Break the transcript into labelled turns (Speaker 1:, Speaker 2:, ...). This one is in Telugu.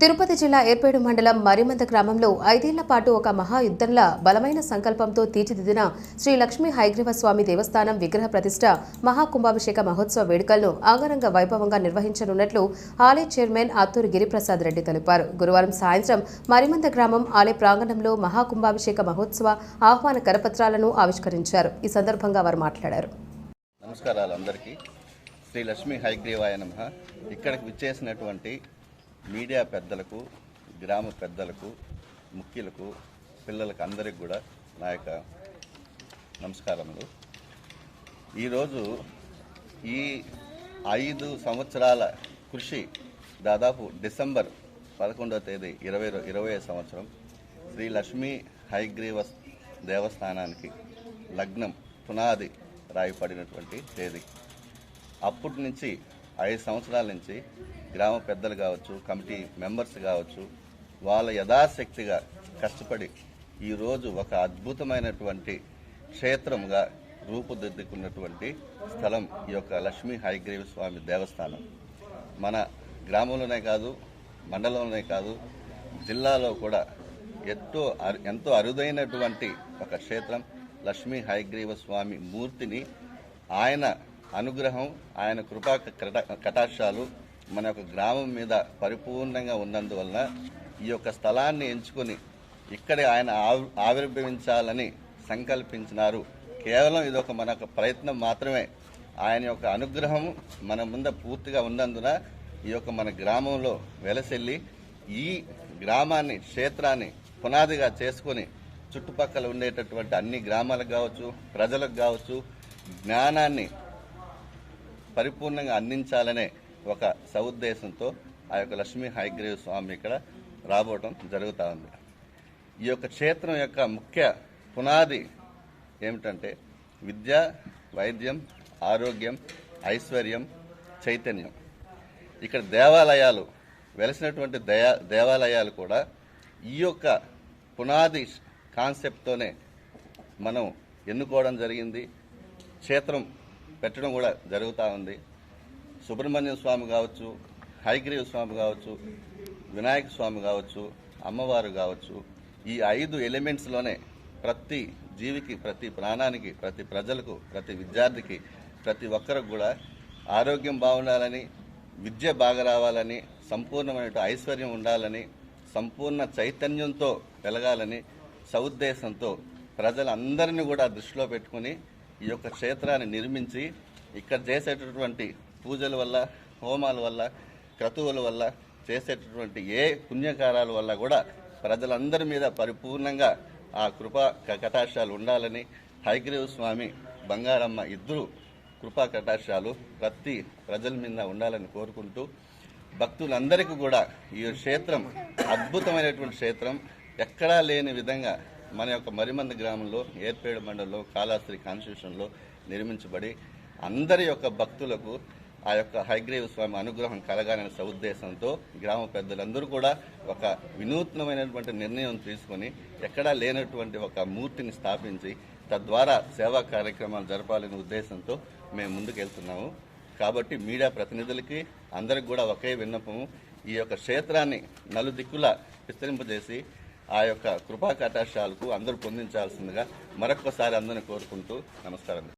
Speaker 1: తిరుపతి జిల్లా ఏర్పేడు మండలం మరిమంద గ్రామంలో ఐదేళ్ళ పాటు ఒక మహాయుద్ధంలా బలమైన సంకల్పంతో తీర్చిదిద్దిన శ్రీ లక్ష్మీ హైగ్రీవ స్వామి దేవస్థానం విగ్రహ ప్రతిష్ట మహాకుంభాభిషేక మహోత్సవ వేడుకలను ఆంగరంగ వైభవంగా నిర్వహించనున్నట్లు ఆలయ చైర్మన్ ఆత్తూరు గిరిప్రసాద్ రెడ్డి తెలిపారు. గురువారం సాయంత్రం మరిమంద గ్రామం ఆలయ ప్రాంగణంలో మహాకుంభాభిషేక మహోత్సవ ఆహ్వాన కరపత్రాలను ఆవిష్కరించారు. ఈ సందర్భంగా వారు మాట్లాడారు.
Speaker 2: నమస్కారాలు అందరికీ. శ్రీ లక్ష్మీ హైగ్రీవాయ నమ. ఇక్కడికి విచ్చేసినటువంటి మీడియా పెద్దలకు గ్రామ పెద్దలకు ముఖ్యులకు పిల్లలకు అందరికి కూడా నా యొక్క నమస్కారములు. ఈరోజు ఈ ఐదు సంవత్సరాల కృషి దాదాపు డిసెంబర్ పదకొండవ తేదీ ఇరవై ఇరవై సంవత్సరం శ్రీ లక్ష్మీ హైగ్రీవ దేవస్థానానికి లగ్నం పునాది రాయపడినటువంటి తేదీ. అప్పటి నుంచి ఐదు సంవత్సరాల నుంచి గ్రామ పెద్దలు కావచ్చు కమిటీ మెంబర్స్ కావచ్చు వాళ్ళ యథాశక్తిగా కష్టపడి ఈరోజు ఒక అద్భుతమైనటువంటి క్షేత్రంగా రూపుదిద్దుకున్నటువంటి స్థలం ఈ యొక్క లక్ష్మీ హైగ్రీవ స్వామి దేవస్థానం. మన గ్రామంలోనే కాదు మండలంలోనే కాదు జిల్లాలో కూడా ఎంతో అరు- ఎంతో అరుదైనటువంటి ఒక క్షేత్రం లక్ష్మీ హైగ్రీవ స్వామి మూర్తిని ఆయన అనుగ్రహం ఆయన కృపా కటాక్షాలు మన యొక్క గ్రామం మీద పరిపూర్ణంగా ఉన్నందువలన ఈ యొక్క స్థలాన్ని ఎంచుకొని ఇక్కడే ఆయన ఆవి- ఆవిర్భవించాలని సంకల్పించినారు. కేవలం ఇది ఒక మన యొక్క ప్రయత్నం మాత్రమే. ఆయన యొక్క అనుగ్రహం మన ముంద పూర్తిగా ఉన్నందున ఈ యొక్క మన గ్రామంలో వెలసెల్లి ఈ గ్రామాన్ని క్షేత్రాన్ని పునాదిగా చేసుకొని చుట్టుపక్కల ఉండేటటువంటి అన్ని గ్రామాలకు కావచ్చు ప్రజలకు కావచ్చు జ్ఞానాన్ని పరిపూర్ణంగా అందించాలనే ఒక సౌద్దేశంతో ఆ యొక్క లక్ష్మీ హైగ్రీవ స్వామి ఇక్కడ రాబోవటం జరుగుతూ ఉంది. ఈ యొక్క క్షేత్రం యొక్క ముఖ్య పునాది ఏమిటంటే విద్య వైద్యం ఆరోగ్యం ఐశ్వర్యం చైతన్యం. ఇక్కడ దేవాలయాలు వెలసినటువంటి దయా దేవాలయాలు కూడా ఈ యొక్క పునాది కాన్సెప్ట్తోనే మనం ఎన్నుకోవడం జరిగింది. క్షేత్రం పెట్టడం కూడా జరుగుతూ ఉంది. సుబ్రహ్మణ్య స్వామి కావచ్చు హైగ్రీవ స్వామి కావచ్చు వినాయక స్వామి కావచ్చు అమ్మవారు కావచ్చు ఈ ఐదు ఎలిమెంట్స్లోనే ప్రతి జీవికి ప్రతి ప్రాణానికి ప్రతి ప్రజలకు ప్రతి విద్యార్థికి ప్రతి ఒక్కరికి కూడా ఆరోగ్యం బాగుండాలని విద్య బాగా రావాలని సంపూర్ణమైన ఐశ్వర్యం ఉండాలని సంపూర్ణ చైతన్యంతో వెలగాలని సౌద్దేశంతో ప్రజలందరినీ కూడా దృష్టిలో పెట్టుకుని ఈ యొక్క క్షేత్రాన్ని నిర్మించి ఇక్కడ చేసేటటువంటి పూజల వల్ల హోమాల వల్ల క్రతువుల వల్ల చేసేటటువంటి ఏ పుణ్యకారాల వల్ల కూడా ప్రజలందరి మీద పరిపూర్ణంగా ఆ కృపా క- కటాక్షాలు ఉండాలని హైగ్రీవ స్వామి బంగారమ్మ ఇద్దరు కృపా కటాక్షాలు ప్రతి ప్రజల మీద ఉండాలని కోరుకుంటూ భక్తులందరికీ కూడా ఈ క్షేత్రం అద్భుతమైనటువంటి క్షేత్రం. ఎక్కడా లేని విధంగా మన యొక్క మరిమంద గ్రామంలో ఏర్పేడు మండలంలో కాళాస్త్రి కాన్స్టిట్యూషన్లో నిర్మించబడి అందరి యొక్క భక్తులకు ఆ యొక్క హైగ్రీవ స్వామి అనుగ్రహం కలగాలనే సదుద్దేశంతో గ్రామ పెద్దలందరూ కూడా ఒక వినూత్నమైనటువంటి నిర్ణయం తీసుకొని ఎక్కడా లేనటువంటి ఒక మూర్తిని స్థాపించి తద్వారా సేవా కార్యక్రమాలు జరపాలనే ఉద్దేశంతో మేము ముందుకెళ్తున్నాము. కాబట్టి మీడియా ప్రతినిధులకి అందరికి కూడా ఒకే విన్నపము. ఈ యొక్క క్షేత్రాన్ని నలుదిక్కులా విస్తరింపజేసి ఆ యొక్క కృపా కటాక్షాలకు అందరూ పొందించాల్సిందిగా మరొకసారి అందరిని కోరుకుంటూ నమస్కారం.